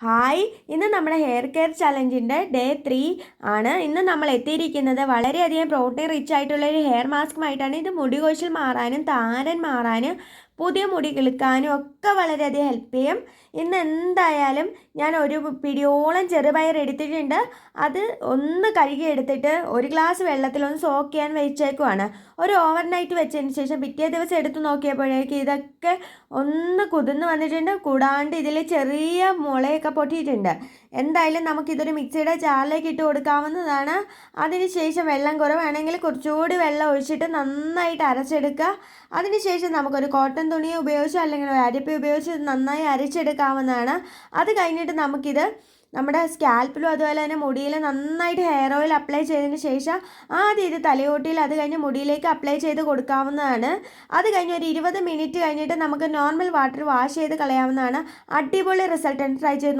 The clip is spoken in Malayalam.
ഹായ് ഇന്ന് നമ്മുടെ ഹെയർ കെയർ ചലഞ്ചിന്റെ ഡേ ത്രീ ആണ്. ഇന്ന് നമ്മൾ എത്തിയിരിക്കുന്നത് വളരെയധികം പ്രോട്ടീൻ റിച്ച് ആയിട്ടുള്ള ഒരു ഹെയർ മാസ്കുമായിട്ടാണ് ഇത് മുടി മാറാനും താരൻ മാറാനും പുതിയ മുടി കിളുക്കാനും ഒക്കെ വളരെയധികം ഹെൽപ്പ് ചെയ്യും. ഇന്ന് എന്തായാലും ഞാൻ ഒരു പിടിയോളം ചെറുപയർ എടുത്തിട്ടുണ്ട്. അത് ഒന്ന് കഴുകി എടുത്തിട്ട് ഒരു ഗ്ലാസ് വെള്ളത്തിൽ ഒന്ന് സോക്ക് ചെയ്യാൻ വെച്ചേക്കുവാണ്. ഒരു ഓവർ നൈറ്റ് വെച്ചതിന് ശേഷം പിറ്റേ ദിവസം എടുത്ത് നോക്കിയപ്പോഴേക്ക് ഇതൊക്കെ ഒന്ന് കുതിർന്ന് വന്നിട്ടുണ്ട്. കൂടാണ്ട് ഇതിൽ ചെറിയ മുളയൊക്കെ പൊട്ടിയിട്ടുണ്ട്. എന്തായാലും നമുക്കിതൊരു മിക്സിയുടെ ജാറിലേക്ക് ഇട്ട് കൊടുക്കാവുന്നതാണ്. അതിനുശേഷം വെള്ളം കുറവാണെങ്കിൽ കുറച്ചുകൂടി വെള്ളം ഒഴിച്ചിട്ട് നന്നായിട്ട് അരച്ചെടുക്കുക. അതിനുശേഷം നമുക്കൊരു കോട്ടൺ തുണി ഉപയോഗിച്ചോ അല്ലെങ്കിൽ അരിപ്പ ഉപയോഗിച്ച് നന്നായി അരച്ചെടുക്കാവുന്നതാണ്. അത് കഴിഞ്ഞിട്ട് നമുക്കിത് നമ്മുടെ സ്കാൽപ്പിലും അതുപോലെ തന്നെ മുടിയിൽ നന്നായിട്ട് ഹെയർ ഓയിൽ അപ്ലൈ ചെയ്തതിന് ശേഷം ആദ്യം ഇത് തലയോട്ടിയിൽ അത് കഴിഞ്ഞ് മുടിയിലേക്ക് അപ്ലൈ ചെയ്ത് കൊടുക്കാവുന്നതാണ്. അത് കഴിഞ്ഞ് ഒരു ഇരുപത് മിനിറ്റ് കഴിഞ്ഞിട്ട് നമുക്ക് നോർമൽ വാട്ടർ വാഷ് ചെയ്ത് കളയാവുന്നതാണ്. അടിപൊളി റിസൾട്ട്. ട്രൈ ചെയ്ത്